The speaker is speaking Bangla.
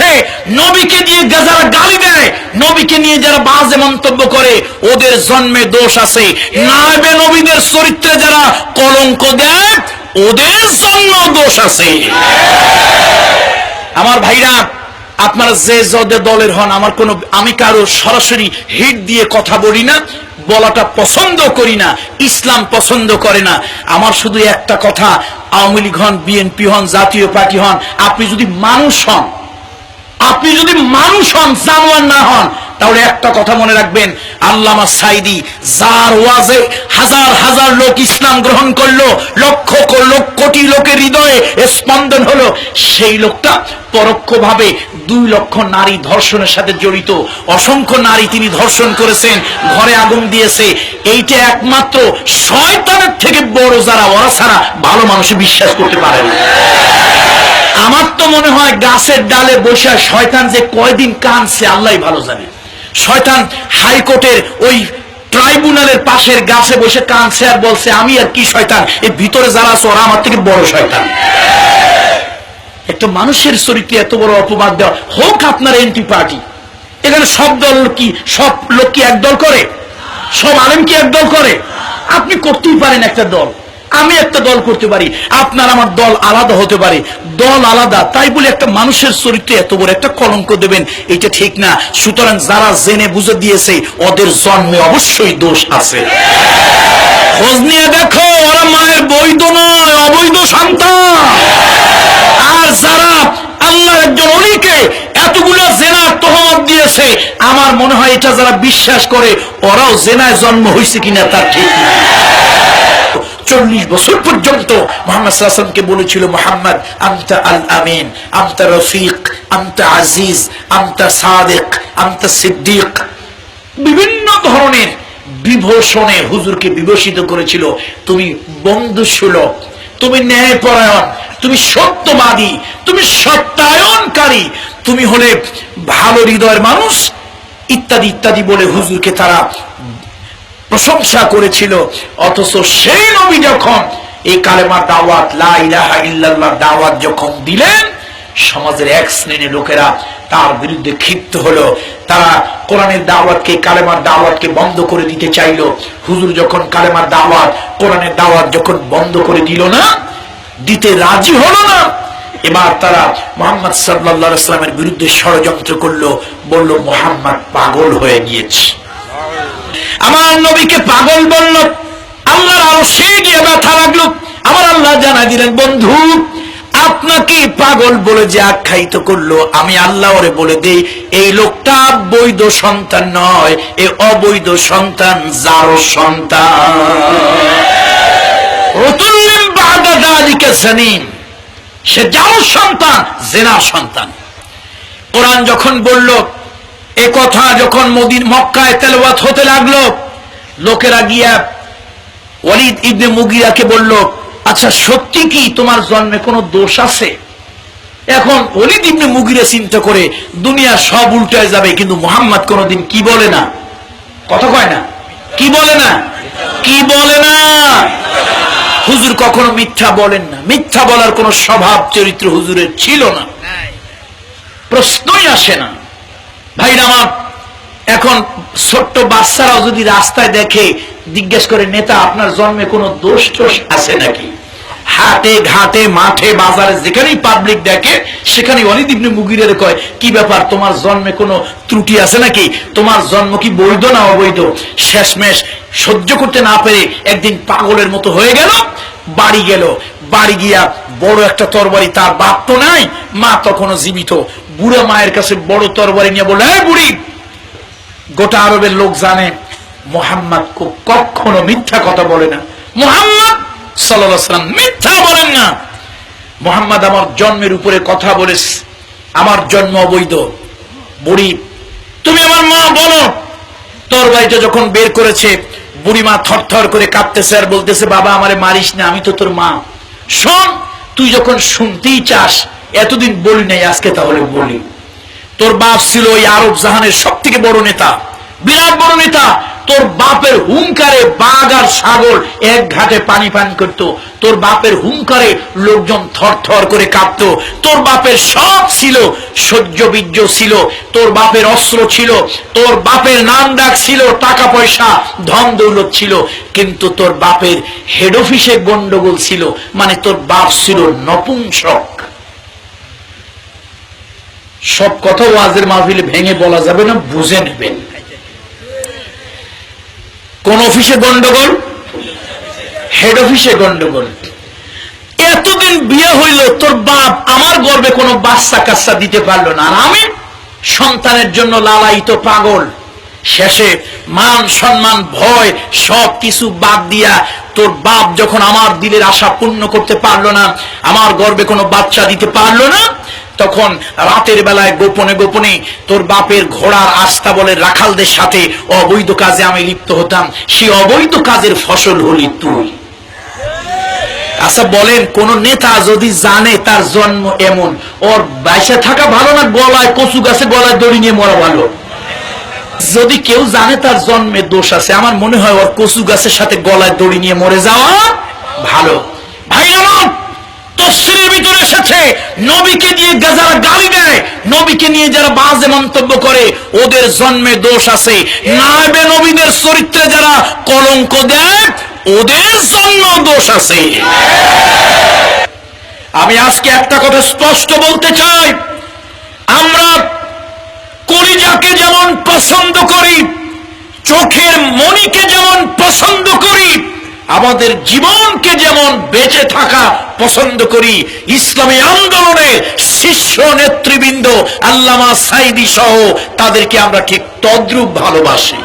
বলছে নবীকে নিয়ে যারা গালি দেয়, নবীকে নিয়ে যারা বাজে মন্তব্য করে, ওদের জন্মে দোষ আছে। নায়বে নবীদের চরিত্রে যারা কলঙ্ক দেয়, ওদের জন্ম দোষ আছে। আমার ভাইরা, আপনারা যে যদে দলের হন, আমার কোনো, আমি কারও সরাসরি হিট দিয়ে কথা বলি না, বলাটা পছন্দ করি না, ইসলাম পছন্দ করে না। আমার শুধু একটা কথা, আওয়ামী লীগ হন, বিএনপি হন, জাতীয় পার্টি হন, আপনি যদি মানুষ হন আপনি যদি মানুষ হন, জানোয়ার না হন, তাহলে একটা কথা মনে রাখবেন। আল্লামা সাইদি যার ওয়াজে হাজার হাজার লোক ইসলাম গ্রহণ করল, লক্ষ কোটি লোকের হৃদয়ে স্পন্দন হলো। সেই লোকটা পরোক্ষভাবে দুই লক্ষ নারী ধর্ষণের সাথে জড়িত। অসংখ্য নারী তিনি ধর্ষণ করেছেন, ঘরে আগুন দিয়েছে। এইটা একমাত্র শয়তানের থেকে বড় যারা, ওরা ছাড়া ভালো মানুষে বিশ্বাস করতে পারে না। আমার তো মনে হয় গাছের ডালে বসে শয়তান যে কয়দিন কানছে আল্লাহ ভালো জানে। শয়তান হাইকোর্টের ওই ট্রাইব্যুনালের পাশের গাছে বসে কানছে আর বলছে, আমি আর কি শয়তান? এর ভিতরে যারা আছে, ওরা আমার থেকে বড় শয়তান। একটা মানুষের চরিত্রে এত বড় অপবাদ দেওয়া। হোক আপনার এনটি পার্টি। এখানে সব দল কি, সব লোক কি একদল করে? সব আলেম কি একদল করে? আপনি করতেই পারেন একটা দল। আমি একটা দল করতে পারি, আপনার আমার দল আলাদা হতে পারে। দল আলাদা, তাই বলে একটা মানুষের চরিত্রে এত বড় একটা কলঙ্ক দেবেন, এটা ঠিক না। সুতরাং যারা জেনে বুঝে দিয়েছে, ওদের জন্মে অবশ্যই দোষ আছে। খোঁজ নিয়ে দেখো, ওরা মায়ের বৈধ নয়, অবৈধ সন্তান। আর যারা আল্লাহ একজন অলিকে এতগুলো জেনার তহমত দিয়েছে, আমার মনে হয় এটা যারা বিশ্বাস করে, ওরাও জেনায় জন্ম হয়েছে কিনা তার ঠিক না। চল্লিশ বছর পর্যন্ত মোহাম্মদ সাল্লামকে বলেছিল, মোহাম্মদ আমতা আল আমিন আমতা রফিক আমতা আজিজ আমতা সাদেক আমতা সিদ্দিক। বিভিন্ন ধরনের বিভূষণে হুজুরকে বিভূষিত করেছিল, তুমি বন্ধু সুলভ তুমি ন্যায়পরায়ণ, তুমি সত্যবাদী, তুমি সত্যায়নকারী, তুমি হলে ভালো হৃদয়ের মানুষ, ইত্যাদি ইত্যাদি বলে হুজুরকে তারা প্রশংসা করেছিল। অথচ সেই নবী যখন এই কালেমার দাওয়াত, লা ইলাহা ইল্লাল্লাহ দাওয়াত যখন দিলেন, সমাজের এক শ্রেণির লোকেরা তার বিরুদ্ধে ক্ষিপ্ত হলো। তারা কোরআনের দাওয়াতকে, কালেমার দাওয়াতকে বন্ধ করে দিতে চাইলো। হুজুর যখন কালেমার দাওয়াত, কোরআনের দাওয়াত যখন বন্ধ করে দিল না, দিতে রাজি হলো না, এবার তারা মোহাম্মদ সাল্লাহ ইসলামের বিরুদ্ধে ষড়যন্ত্র করল, বলল, মোহাম্মদ পাগল হয়ে গিয়েছে। আমার নবীকে পাগল বলল আল্লাহর আরও সেই গিয়ে ব্যথা লাগল। আমার আল্লাহ জানা দিলেন, বন্ধু, আপনাকে পাগল বলে যে আখ্যায়িত করল, আমি আল্লাহ ওরে বলে দেই, এই লোকটা বৈধ সন্তান নয়, এ অবৈধ সন্তান যার সন্তান। সে যার সন্তান, জেনার সন্তান। কোরআন যখন বলল এ কথা যখন মদিন মক্কায় তেলবাত হতে লাগল, লোকেরা গিয়া ওয়ালিদ ইবনে মুগিরাকে বলল আচ্ছা সত্যি কি তোমার জন্মে কোনো দোষ আছে? এখন ওলিদ ইবনে মুগিরা চিন্তা করে, দুনিয়া সব উল্টায় যাবে, কিন্তু মোহাম্মদ কোনোদিন কি বলে না? কথা কয় না? কি বলে না? কি বলে না? হুজুর কখনো মিথ্যা বলেন না। মিথ্যা বলার কোনো স্বভাব চরিত্র হুজুরের ছিল না। প্রশ্নই আসে না। ভাইরা আমার, এখন ছোট্ট বাচ্চারাও যদি রাস্তায় দেখে, জিজ্ঞেস করে, নেতা, আপনার জন্মে কোনো দোষ টোষ আছে নাকি? হাটে ঘাটে মাঠে বাজারে যেখানেই পাবলিক দেখে সেখানে অনেক ইবনে মুগিরের কয়, কি ব্যাপার, তোমার জন্মে কোনো ত্রুটি আছে নাকি? তোমার জন্ম কি বৈধ না অবৈধ? শেষমেশ সহ্য করতে না পেরে একদিন পাগলের মতো হয়ে গেল, বাড়ি গেল। বাড়ি গিয়া বড় একটা তরবারি তার বাপ তো নাই, মা তখনও জীবিত। বুড়া মায়ের কাছে বড় তরবারি নিয়ে হ্যাঁ বুড়ি, গোটা আরবের লোক জানে, মোহাম্মদ কখনো মিথ্যা কথা বলে না। মোহাম্মদ সাল্লাম মিথ্যা বলেন না। মোহাম্মদ আমার জন্মের উপরে কথা বলেছ আমার জন্ম অবৈধ। বুড়ি, তুমি আমার মা বলো। তোর বাড়িটা যখন বের করেছে, বুড়ি মা থর করে কাঁপতেছে আর বলতেছে, বাবা, আমারে মারিস না, আমি তো তোর মা। শোন তুই যখন শুনতেই চাস, এতদিন বলি নাই, আজকে তাহলে বলি। তোর বাপ ছিল ওই আরব জাহানের সব থেকে বড় নেতা, বিরাট বড় নেতা তোর বাপের হুঙ্কারে বাঘ আর সাগর এক ঘাটে পানি পান করত। তোর বাপের হুঙ্কারে লোকজন থর থর করে কাঁপতো। তোর বাপের সব ছিল, সহ্য বীর্য ছিল, তোর বাপের অস্ত্র ছিল, তোর বাপের নাম ডাক ছিল, টাকা পয়সা, ধন দৌলত ছিল, কিন্তু তোর বাপের হেড অফিসে গন্ডগোল ছিল মানে তোর বাপ ছিল নপুংসক। সব কথা ওয়াজের মাহফিলে ভেঙে বলা যাবে না, বুঝে নেবেন। কোন অফিসে গন্ডগোল? হেড অফিসে গন্ডগোল। এতদিন বিয়ে হইল তোর বাপ আমার গর্বে কোনো বাচ্চা কাচ্চা দিতে পারল না। আর আমি সন্তানের জন্য লালায়িত পাগল। শেষে মান, সম্মান, ভয় সব কিছু বাদ দিয়া তোর বাপ যখন আমার দিলের আশা পূর্ণ করতে পারল না, আমার গর্বে কোনো বাচ্চা দিতে পারল না তখন রাতের বেলায় গোপনে গোপনে তোর বাপের ঘোড়ার আস্থা বলে রাখালদের সাথে অবৈধ কাজে আমি লিপ্ত হতাম। সেই অবৈধ কাজের ফসল হলি তুই। আচ্ছা বলেন, কোন নেতা যদি জানে তার জন্ম এমন, ওর বাইসে থাকা ভালো না, গলায় কচু গাছে, গলায় দড়ি নিয়ে মরা ভালো? যদি কেউ জানে তার জন্মে দোষ আছে, আমার মনে হয় ওর কচু গাছের সাথে গলায় দড়ি নিয়ে মরে যাওয়া ভালো। ভাই আমার তফসিলের ভিতরে এসেছে, নবীকে দিয়ে যারা গালি দেয়, নবীকে নিয়ে যারা বাজে মন্তব্য করে, ওদের জন্মে দোষ আছে। নাইবে নবীদের চরিত্রে যারা কলঙ্ক দেয়, ওদের জন্ম দোষ আছে। আমি আজকে একটা কথা স্পষ্ট বলতে চাই। আমরা কলিজাকে যেমন পছন্দ করি, চোখের মনিকে যেমন পছন্দ করি আমাদের জীবনকে যেমন বেঁচে থাকা পছন্দ করি, ইসলামী আন্দোলনের শীর্ষ নেতৃবৃন্দ আল্লামা সাইদি সহ তাদেরকে আমরা ঠিক তদ্রুপ ভালোবাসি।